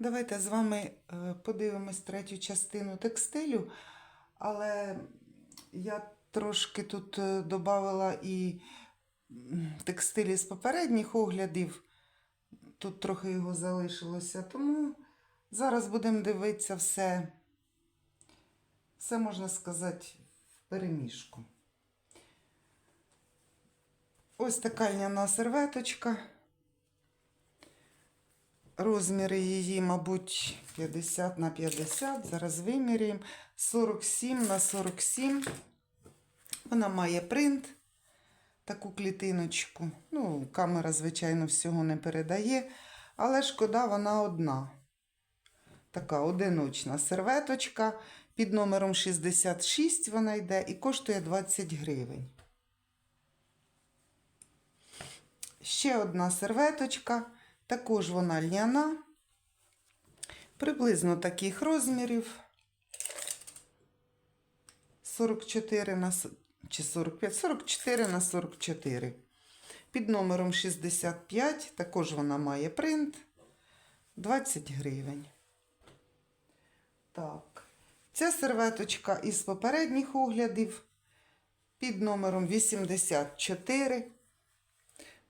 Давайте з вами е, подивимось третю частину текстилю, але я трошки тут додала і текстилі з попередніх оглядів. Тут трохи його залишилося, тому зараз будемо дивитися все, все можна сказати, в переміжку. Ось така льняна серветочка. Розміри її, мабуть, 50 на 50. Зараз виміряємо. 47 на 47. Вона має принт, таку клітиночку. Ну, камера, звичайно, всього не передає, але шкода, вона одна. Така одиночна серветочка. Під номером 66 вона йде і коштує 20 гривень. Ще одна серветочка. Також вона льняна, приблизно таких розмірів. 44 на чи 45, 44 на 44. Під номером 65, також вона має принт 20 гривень. Так. Ця серветочка із попередніх оглядів під номером 84.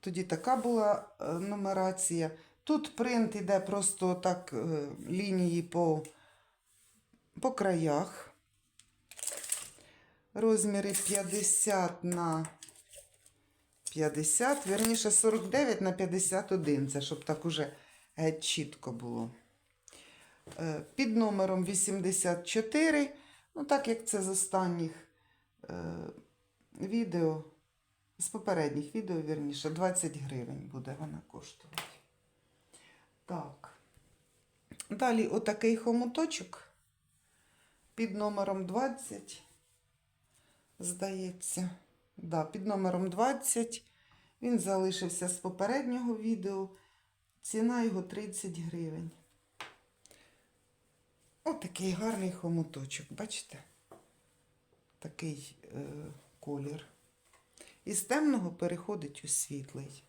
Тоді така була е, нумерація. Тут принт іде просто так е, лінії по, по краях. Розміри 50 на 50, вірніше 49 на 51. Це щоб так уже чітко було. Е, Під номером 84. Ну, так як це з останніх відео. З попередніх відео, вірніше, 20 гривень буде вона коштувати. Так. Далі отакий хомуточок під номером 20. Здається, да, під номером 20. Він залишився з попереднього відео. Ціна його 30 гривень. Отакий гарний хомуточок, бачите? Такий е, колір. Із темного переходить у світлий.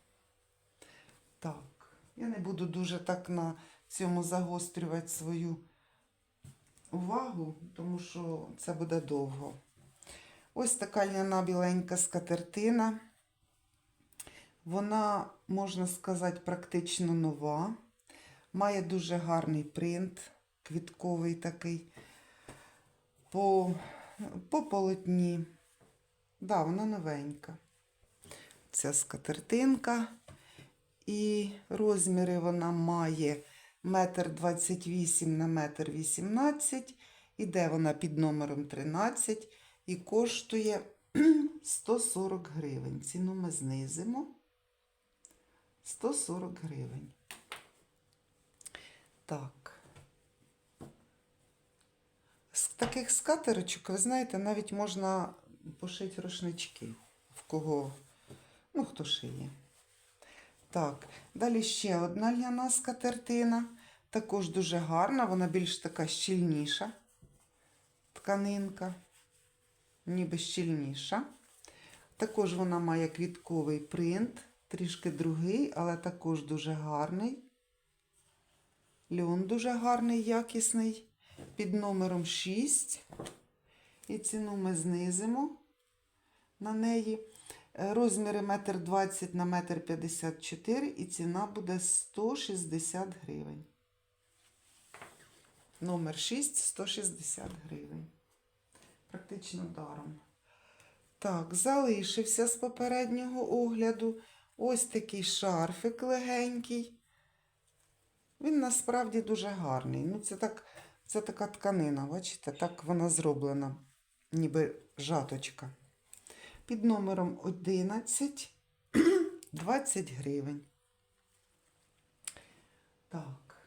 Так, я не буду дуже так на цьому загострювати свою увагу, тому що це буде довго. Ось така льняна біленька скатертина. Вона, можна сказати, практично нова. Має дуже гарний принт, квітковий такий, по, по полотні. Да, вона новенька. Ця скатертинка. І розміри вона має метр 28 на метр 18. Іде вона під номером 13 і коштує 140 гривень. Ціну ми знизимо. 140 гривень. Так. З таких скатерочок, ви знаєте, навіть можна пошити рушнички, в кого, ну, хто шиє. Так, далі ще одна ляна скатертина. Також дуже гарна, вона більш така щільніша тканинка, ніби щільніша. Також вона має квітковий принт, трішки другий, але також дуже гарний. Льон дуже гарний, якісний. Під номером 6. І ціну ми знизимо на неї. Розміри 1,20 м на 1,54 м і ціна буде 160 гривень. Номер 6 160 гривень. Практично даром. Так, залишився з попереднього огляду ось такий шарфик легенький. Він насправді дуже гарний. Ну, це, так, це така тканина, бачите, так вона зроблена, ніби жаточка. Під номером 11 20 гривень. Так.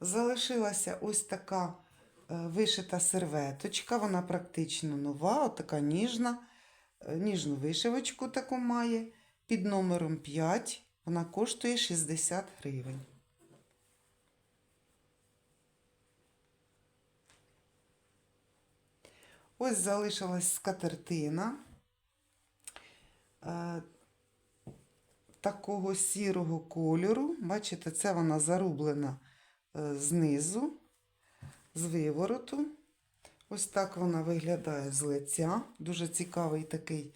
Залишилася ось така е, вишита серветочка. Вона практично нова, отака ніжна. Е, Ніжну вишивочку таку має. Під номером 5 вона коштує 60 гривень. Ось залишилась скатертина. Е, такого сірого кольору. Бачите, це вона зарублена е, знизу, з вивороту. Ось так вона виглядає з лиця. Дуже цікавий такий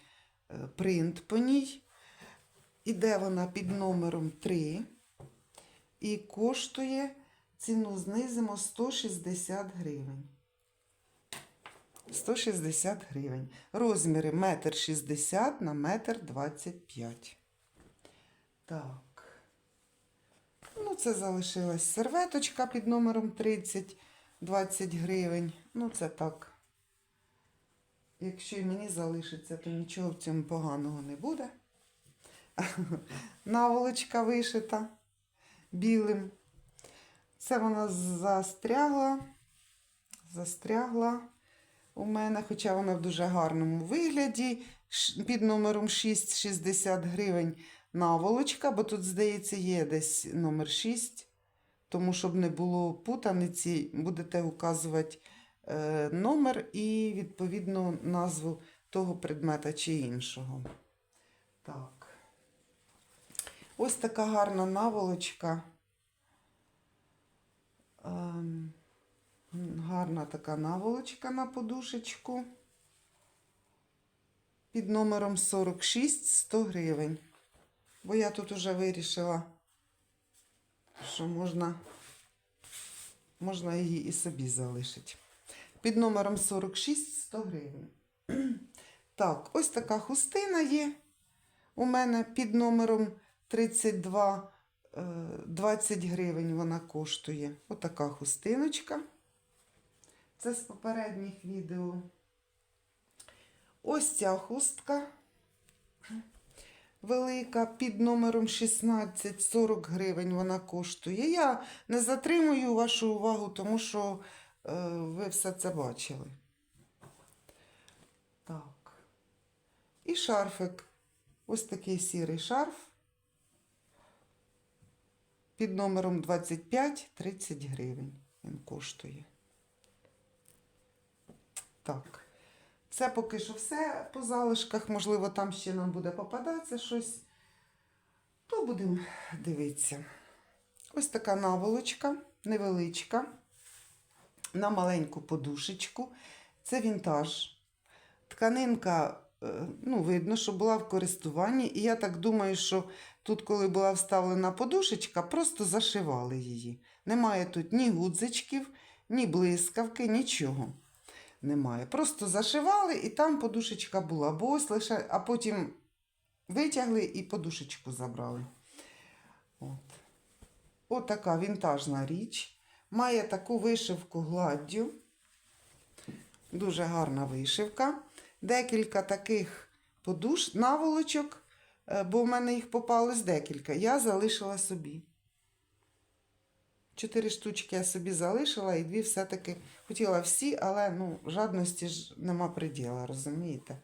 е, принт по ній. Іде вона під номером 3 і коштує ціну знизимо 160 гривень. 160 гривень. Розміри 1,60 м на 1,25 м. Так. Ну, це залишилась серветочка під номером 30, 20 гривень. Ну, це так. Якщо і мені залишиться, то нічого в цьому поганого не буде. Наволочка вишита білим. Це вона застрягла. Застрягла у мене, хоча вона в дуже гарному вигляді. Під номером 6 60 гривень наволочка, бо тут, здається, є десь номер 6. Тому, щоб не було путаниці, будете указувати е, номер і відповідну назву того предмета чи іншого. Так. Ось така гарна наволочка. М, гарна така наволочка на подушечку. Під номером 46 100 гривень. Бо я тут уже вирішила, що можна, можна її і собі залишити. Під номером 46 100 гривень. Так, ось така хустина є. У мене під номером 32 е, 20 гривень вона коштує. Отака хустиночка. Це з попередніх відео. Ось ця хустка велика під номером 16 40 гривень вона коштує. Я не затримую вашу увагу, тому що е, ви все це бачили. Так. І шарфик. Ось такий сірий шарф. Під номером 25 30 гривень він коштує. Так. Це поки що все по залишках. Можливо, там ще нам буде попадатися щось. То будемо дивитися. Ось така наволочка, невеличка, на маленьку подушечку. Це вінтаж. Тканинка, е, ну, видно, що була в користуванні. І я так думаю, що тут, коли була вставлена подушечка, просто зашивали її. Немає тут ні гудзичків, ні блискавки, нічого немає. Просто зашивали і там подушечка була. Бо ось лише, а потім витягли і подушечку забрали. От. От така вінтажна річ. Має таку вишивку гладдю. Дуже гарна вишивка. Декілька таких подуш, наволочок, е, бо в мене їх попалось декілька. Я залишила собі. Чотири штучки я собі залишила і дві все-таки хотіла всі, але ну, жадності ж нема приділа, розумієте?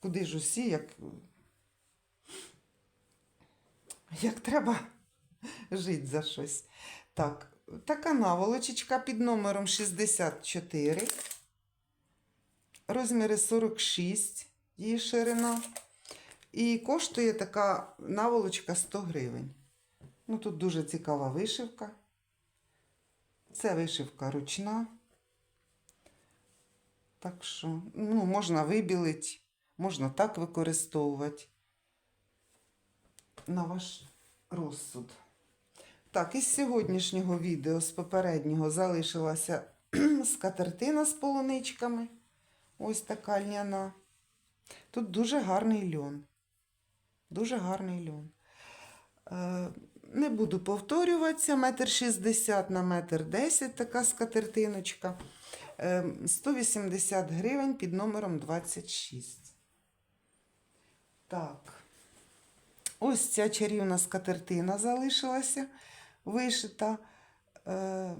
Куди ж усі, як, як треба жити за щось. Так, така наволочечка під номером 64. Розміри 46, її ширина. І коштує така наволочка 100 гривень. Ну, тут дуже цікава вишивка. Це вишивка ручна. Так що, ну, можна вибілити, можна так використовувати на ваш розсуд. Так, із сьогоднішнього відео, з попереднього, залишилася скатертина з полуничками. Ось така льняна. Тут дуже гарний льон. Дуже гарний льон. Буду повторюватися, метр шістдесят на метр десять така скатертиночка. Е, 180 гривень під номером 26. Так. Ось ця чарівна скатертина залишилася, вишита. Е,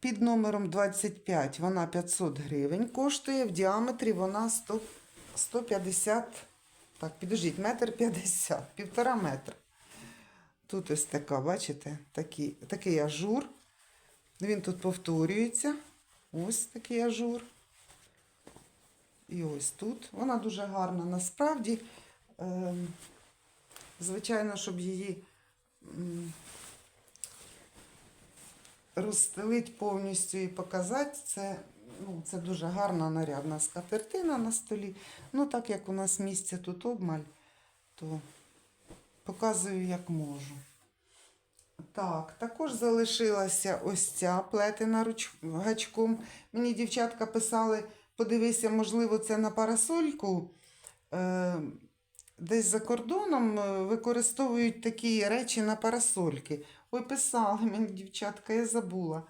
під номером 25 вона 500 гривень коштує, в діаметрі вона 100, 150, так, підождіть, метр 50, півтора метра. Тут ось така, бачите, такий, такий ажур. Він тут повторюється. Ось такий ажур. І ось тут. Вона дуже гарна насправді. Ем, Звичайно, щоб її розстелити повністю і показати, це, ну, це дуже гарна нарядна скатертина на столі. Ну, так як у нас місця тут обмаль, то показую, як можу. Так, також залишилася ось ця плетена руч... гачком. Мені дівчатка писали, подивися, можливо, це на парасольку. Е, десь за кордоном е, використовують такі речі на парасольки. Ой, писали мені, дівчатка, я забула.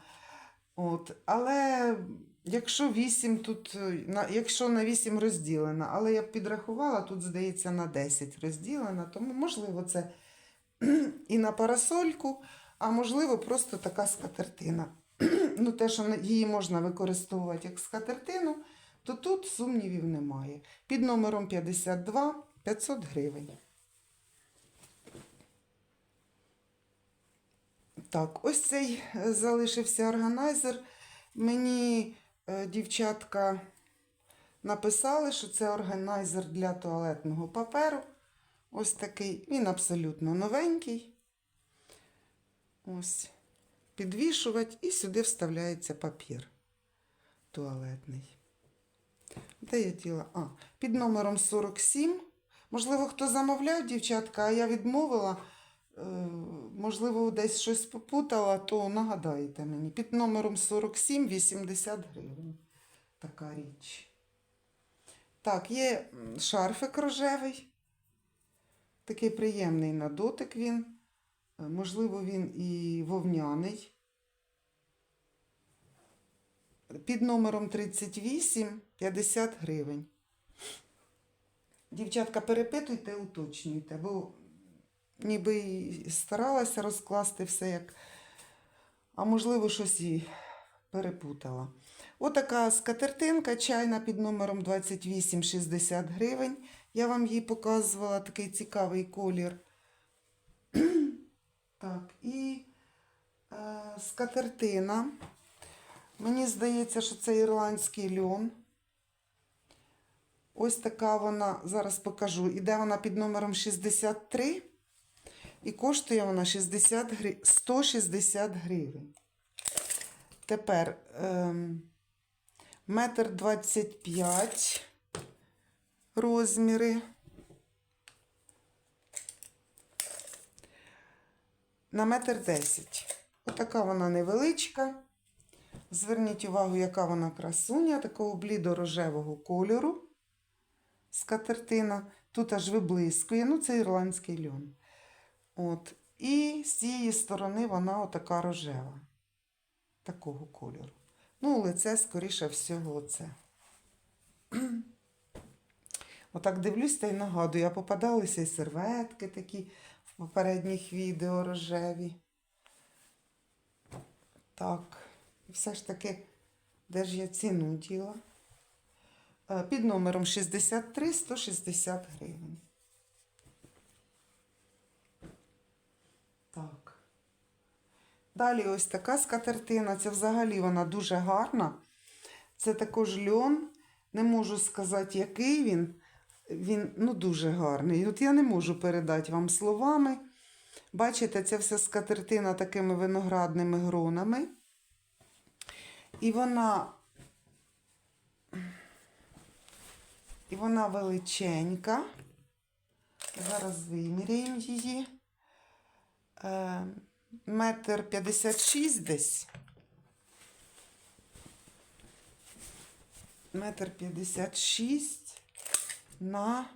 От. Але якщо 8 тут, е, якщо на 8 розділена, але я б підрахувала, тут, здається, на 10 розділена, тому можливо це і на парасольку, а можливо, просто така скатертина. ну, те, що її можна використовувати як скатертину, то тут сумнівів немає. Під номером 52 500 гривень. Так, ось цей е, залишився органайзер. Мені дівчатка написали, що це органайзер для туалетного паперу. Ось такий. Він абсолютно новенький. Ось. Підвішувати і сюди вставляється папір туалетний. Де я діла? А, під номером 47. Можливо, хто замовляв, дівчатка, а я відмовила. Е, можливо, десь щось попутала, то нагадаєте мені. Під номером 47 80 гривень. Така річ. Так, є шарфик рожевий. Такий приємний на дотик він. Е, Можливо, він і вовняний. Під номером 38 50 гривень. Дівчатка, перепитуйте, уточнюйте, бо ніби і старалася розкласти все як. А можливо, щось і перепутала. Отака скатертинка чайна під номером 28 60 гривень. Я вам її показувала такий цікавий колір. Так, і е, скатертина. Мені здається, що це ірландський льон. Ось така вона, зараз покажу. Іде вона під номером 63. І коштує вона 60 гри... 160 гривень. Тепер ем, метр 25 розміри. На метр 10. Отака вона невеличка. Зверніть увагу, яка вона красуня, такого блідо-рожевого кольору. Скатертина. Тут аж виблискує. Ну, це ірландський льон. От. І з цієї сторони вона отака рожева. Такого кольору. Ну, лице, скоріше всього, оце. Отак дивлюсь та й нагадую, а попадалися і серветки такі в попередніх відео рожеві. Так, все ж таки, де ж я ціну діла? Е, Під номером 63 160 гривень. Так. Далі ось така скатертина. Це взагалі вона дуже гарна. Це також льон. Не можу сказати, який він. Він ну, дуже гарний. От я не можу передати вам словами. Бачите, ця вся скатертина такими виноградними гронами. І вона. І вона величенька. Зараз виміряємо її. Метр 56 десь. Метр 56 на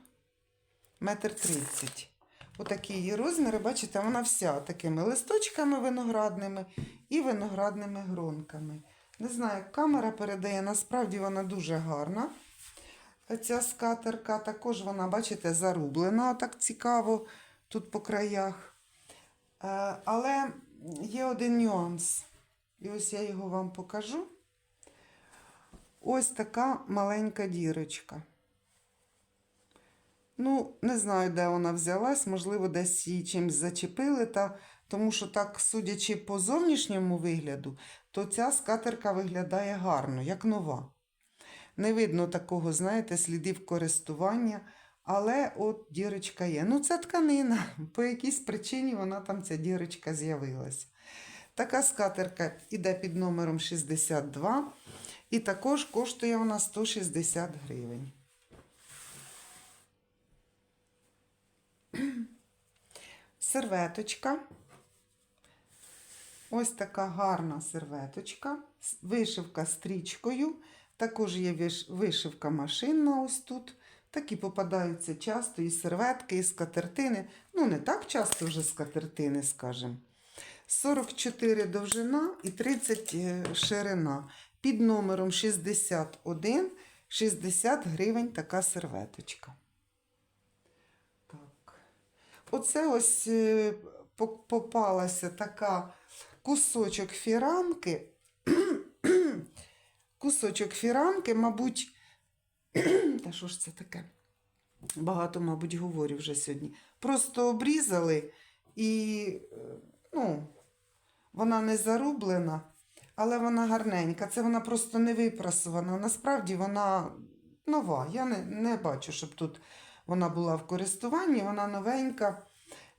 метр 30. Отакі її розміри, бачите, вона вся такими листочками виноградними і виноградними гронками. Не знаю, як камера передає, насправді вона дуже гарна. Ця скатерка також вона, бачите, зарублена так цікаво тут по краях. Е, Але є один нюанс. І ось я його вам покажу. Ось така маленька дірочка. Ну, не знаю, де вона взялась, можливо, десь її чимось зачепили, та, тому що так, судячи по зовнішньому вигляду, то ця скатерка виглядає гарно, як нова. Не видно такого, знаєте, слідів користування, але от дірочка є. Ну, це тканина. По якійсь причині вона там ця дірочка з'явилась. Така скатерка йде під номером 62. І також коштує вона 160 гривень. Серветочка. Ось така гарна серветочка. Вишивка стрічкою. Також є вишивка машинна ось тут. Такі попадаються часто і серветки, і скатертини. Ну, не так часто вже скатертини, скажімо. 44 довжина і 30 е, ширина. Під номером 61 60 гривень така серветочка. Так. Оце ось е, попалася така кусочок фіранки. кусочок фіранки, мабуть, та що ж це таке? Багато, мабуть, говорю вже сьогодні. Просто обрізали і, е, ну, вона не зарублена, але вона гарненька. Це вона просто не випрасована. Насправді вона нова. Я не, не бачу, щоб тут вона була в користуванні, вона новенька.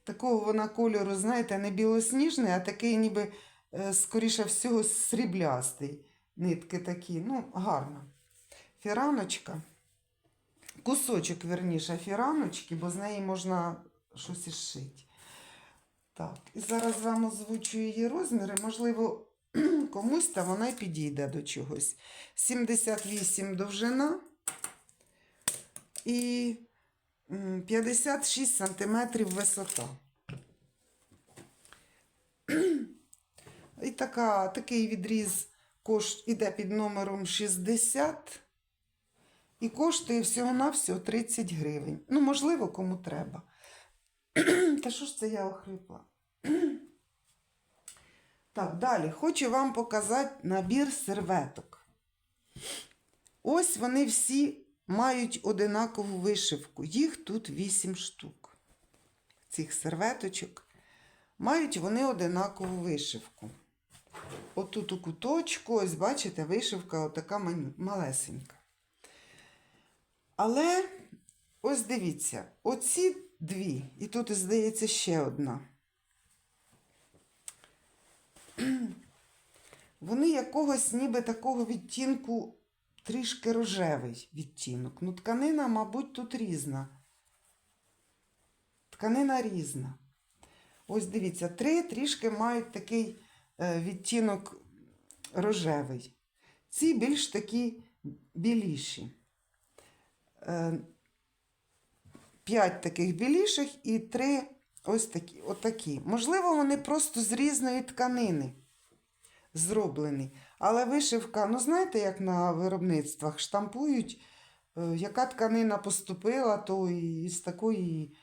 Такого вона кольору, знаєте, не білосніжний, а такий, ніби, е, скоріше всього, сріблястий. Нитки такі, ну, гарна. Фіраночка. Кусочок, верніше, фіраночки, бо з неї можна щось і зшити. Так, і зараз вам озвучу її розміри. Можливо, комусь та вона й підійде до чогось. 78 довжина і 56 сантиметрів висота. І така, такий відріз кош... іде під номером 60 і коштує всього-навсього 30 гривень. Ну, можливо, кому треба. Та що ж це я охрипла? Так, далі хочу вам показати набір серветок. Ось вони всі мають одинакову вишивку. Їх тут 8 штук. Цих серветочок. Мають вони одинакову вишивку. Отут у куточку, ось бачите, вишивка отака малесенька. Але ось дивіться, оці дві, і тут, здається, ще одна. Вони якогось ніби такого відтінку трішки рожевий відтінок. Ну, тканина, мабуть, тут різна. Тканина різна. Ось дивіться, три трішки мають такий е, відтінок рожевий. Ці більш такі біліші. Е, П'ять таких біліших і три ось такі. Отакі. Можливо, вони просто з різної тканини зроблені. Але вишивка, ну знаєте, як на виробництвах штампують, е, яка тканина поступила, то і з такої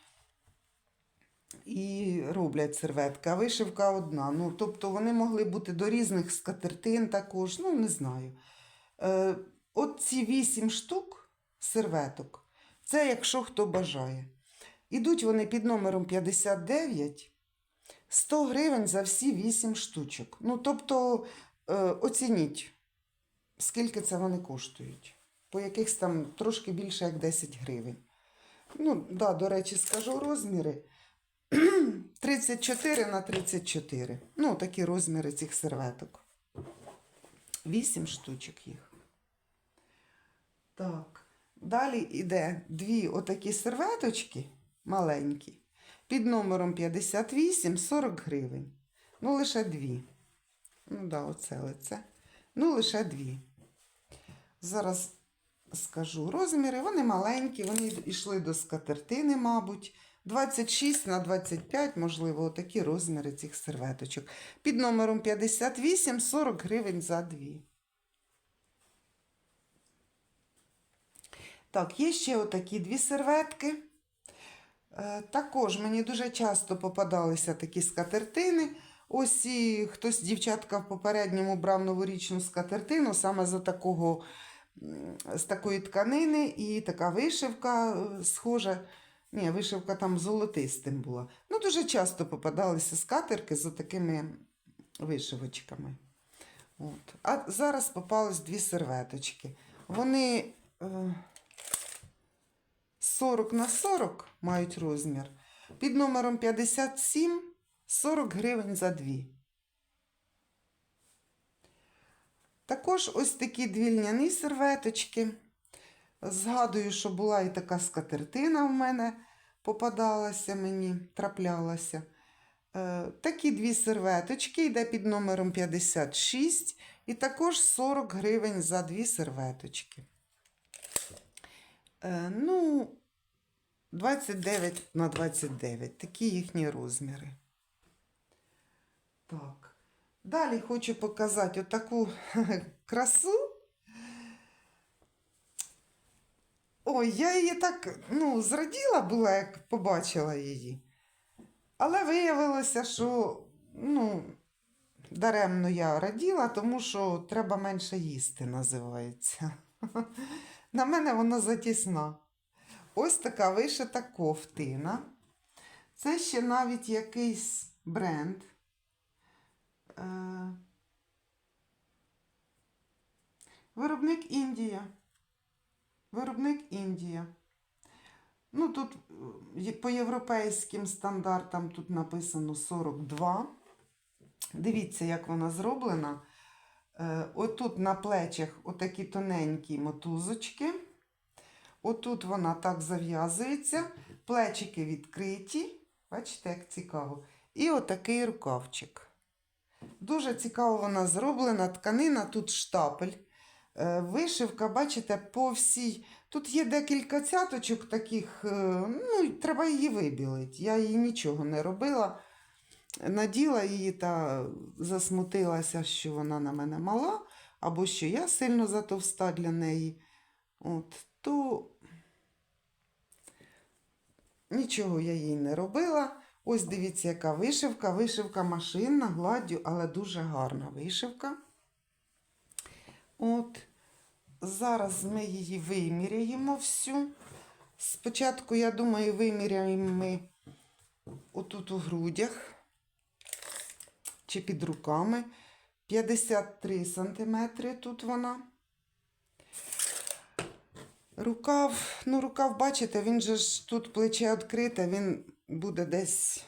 і роблять серветки. А вишивка одна. Ну, тобто вони могли бути до різних скатертин також, ну не знаю. Е, от ці вісім штук серветок, це якщо хто бажає. Ідуть вони під номером 59. 100 гривень за всі 8 штучок. Ну, тобто, е, оцініть, скільки це вони коштують. По якихось там трошки більше як 10 гривень. Ну, да, до речі, скажу розміри. 34 на 34. Ну, такі розміри цих серветок. 8 штучок їх. Так. Далі йде дві отакі серветочки маленькі. Під номером 58 40 гривень. Ну, лише дві. Ну, да, оце лице. Ну, лише дві. Зараз скажу розміри. Вони маленькі, вони йшли до скатертини, мабуть. 26 на 25, можливо, такі розміри цих серветочок. Під номером 58 40 гривень за дві. Так, є ще отакі дві серветки. Е, Також мені дуже часто попадалися такі скатертини. Ось і хтось, дівчатка, в попередньому брав новорічну скатертину саме з такого, з такої тканини, і така вишивка е, схожа. Ні, вишивка там золотистим була. Ну, дуже часто попадалися скатерки з такими вишивочками. От. А зараз попались дві серветочки. Вони. Е, 40 на 40 мають розмір. Під номером 57 40 гривень за дві. Також ось такі дві льняні серветочки. Згадую, що була і така скатертина в мене попадалася мені, траплялася. Е, такі дві серветочки йде під номером 56 і також 40 гривень за дві серветочки. Е, ну, 29 на 29. Такі їхні розміри. Так. Далі хочу показати отаку красу. Ой, я її так ну, зраділа була, як побачила її. Але виявилося, що ну, даремно я раділа, тому що треба менше їсти, називається. На мене вона затісна. Ось така вишита ковтина. Це ще навіть якийсь бренд. Е, Виробник Індія. Виробник Індія. Ну, тут е, по європейським стандартам тут написано 42. Дивіться, як вона зроблена. Е, Отут на плечах отакі тоненькі мотузочки. Отут вона так зав'язується, плечики відкриті. Бачите, як цікаво. І отакий рукавчик. Дуже цікаво вона зроблена. Тканина тут штапель. Е, Вишивка, бачите, по всій. Тут є декілька цяточок таких, е, ну, треба її вибілити. Я її нічого не робила. Наділа її та засмутилася, що вона на мене мала, або що я сильно затовста для неї. От, то нічого я їй не робила. Ось дивіться, яка вишивка. Вишивка машинна, гладдю, але дуже гарна вишивка. От. Зараз ми її виміряємо всю. Спочатку, я думаю, виміряємо ми отут у грудях чи під руками. 53 сантиметри тут вона. Рукав, ну, рукав, бачите, він же ж тут плече відкрите, він буде десь,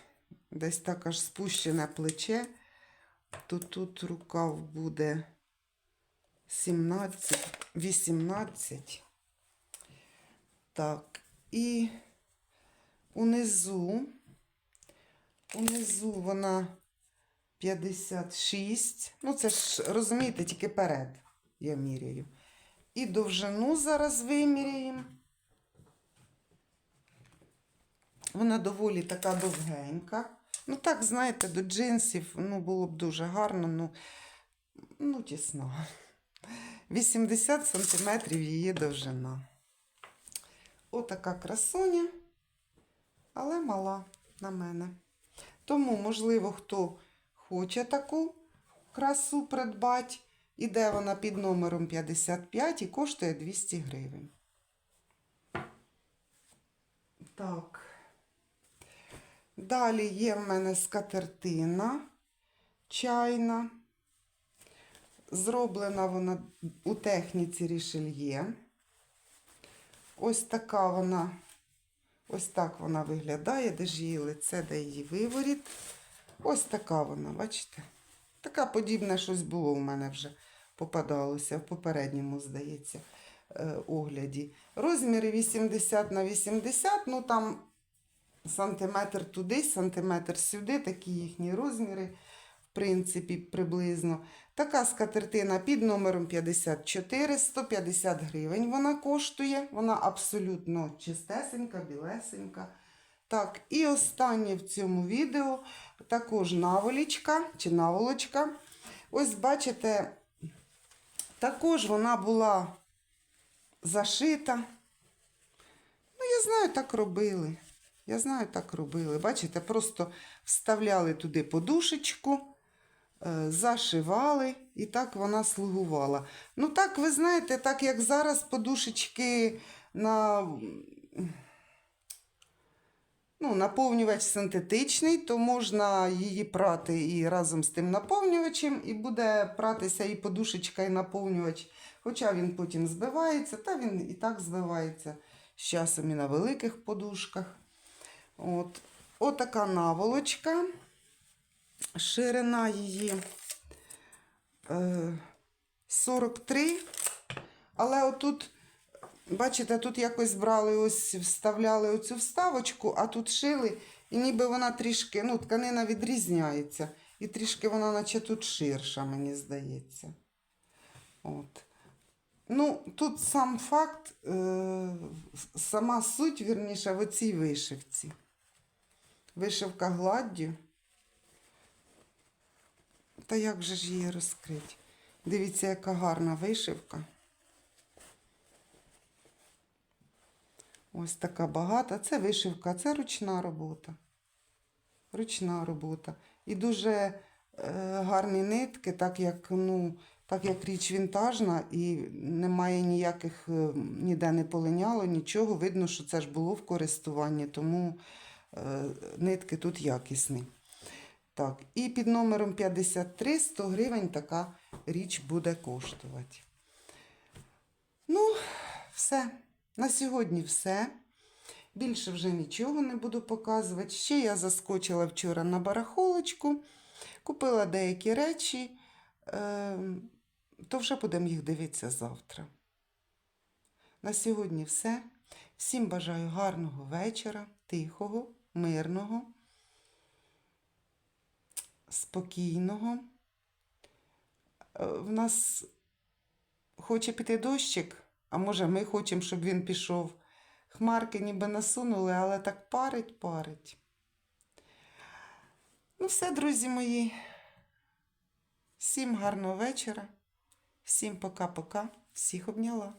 десь так аж спущене плече. То тут рукав буде 17, 18. Так, і унизу, унизу вона 56. Ну, це ж, розумієте, тільки перед я міряю. І довжину зараз виміряємо. Вона доволі така довгенька. Ну, так, знаєте, до джинсів ну, було б дуже гарно, ну, ну тісно. 80 см її довжина. Отака красуня, але мала на мене. Тому, можливо, хто хоче таку красу придбати, іде вона під номером 55 і коштує 200 гривень. Так. Далі є в мене скатертина чайна. Зроблена вона у техніці рішельє. Ось така вона, ось так вона виглядає, де ж її лице, де її виворіт. Ось така вона, бачите? Така подібна щось було у мене вже попадалося в попередньому, здається, е, огляді. Розміри 80 на 80, ну там сантиметр туди, сантиметр сюди, такі їхні розміри, в принципі, приблизно. Така скатертина під номером 54, 150 гривень вона коштує. Вона абсолютно чистесенька, білесенька. Так, і останнє в цьому відео також наволічка чи наволочка. Ось бачите, також вона була зашита. Ну, я знаю, так робили. Я знаю, так робили. Бачите, просто вставляли туди подушечку, е, зашивали, і так вона слугувала. Ну, так, ви знаєте, так як зараз подушечки на ну, наповнювач синтетичний, то можна її прати і разом з тим наповнювачем, і буде пратися і подушечка, і наповнювач. Хоча він потім збивається, та він і так збивається. з часом і на великих подушках. От. Отака наволочка. Ширина її е, 43. Але отут, бачите, тут якось брали, ось вставляли оцю вставочку, а тут шили, і ніби вона трішки, ну, тканина відрізняється. І трішки вона, наче тут ширша, мені здається. От. Ну, тут сам факт, е, сама суть, вірніше, в оцій вишивці. Вишивка гладдю. Та як же ж її розкрити? Дивіться, яка гарна вишивка. Ось така багата. Це вишивка, це ручна робота. Ручна робота. І дуже е, гарні нитки, так як, ну, так як річ вінтажна і немає ніяких, е, ніде не полиняло, нічого. Видно, що це ж було в користуванні, тому е, нитки тут якісні. Так, і під номером 53 100 гривень така річ буде коштувати. Ну, все. На сьогодні все. Більше вже нічого не буду показувати. Ще я заскочила вчора на барахолочку, купила деякі речі, е, то вже будемо їх дивитися завтра. На сьогодні все. Всім бажаю гарного вечора, тихого, мирного, спокійного. Е, В нас хоче піти дощик, а може ми хочемо, щоб він пішов. Хмарки ніби насунули, але так парить, парить. Ну, все, друзі мої. Всім гарного вечора. Всім пока-пока. Всіх обняла.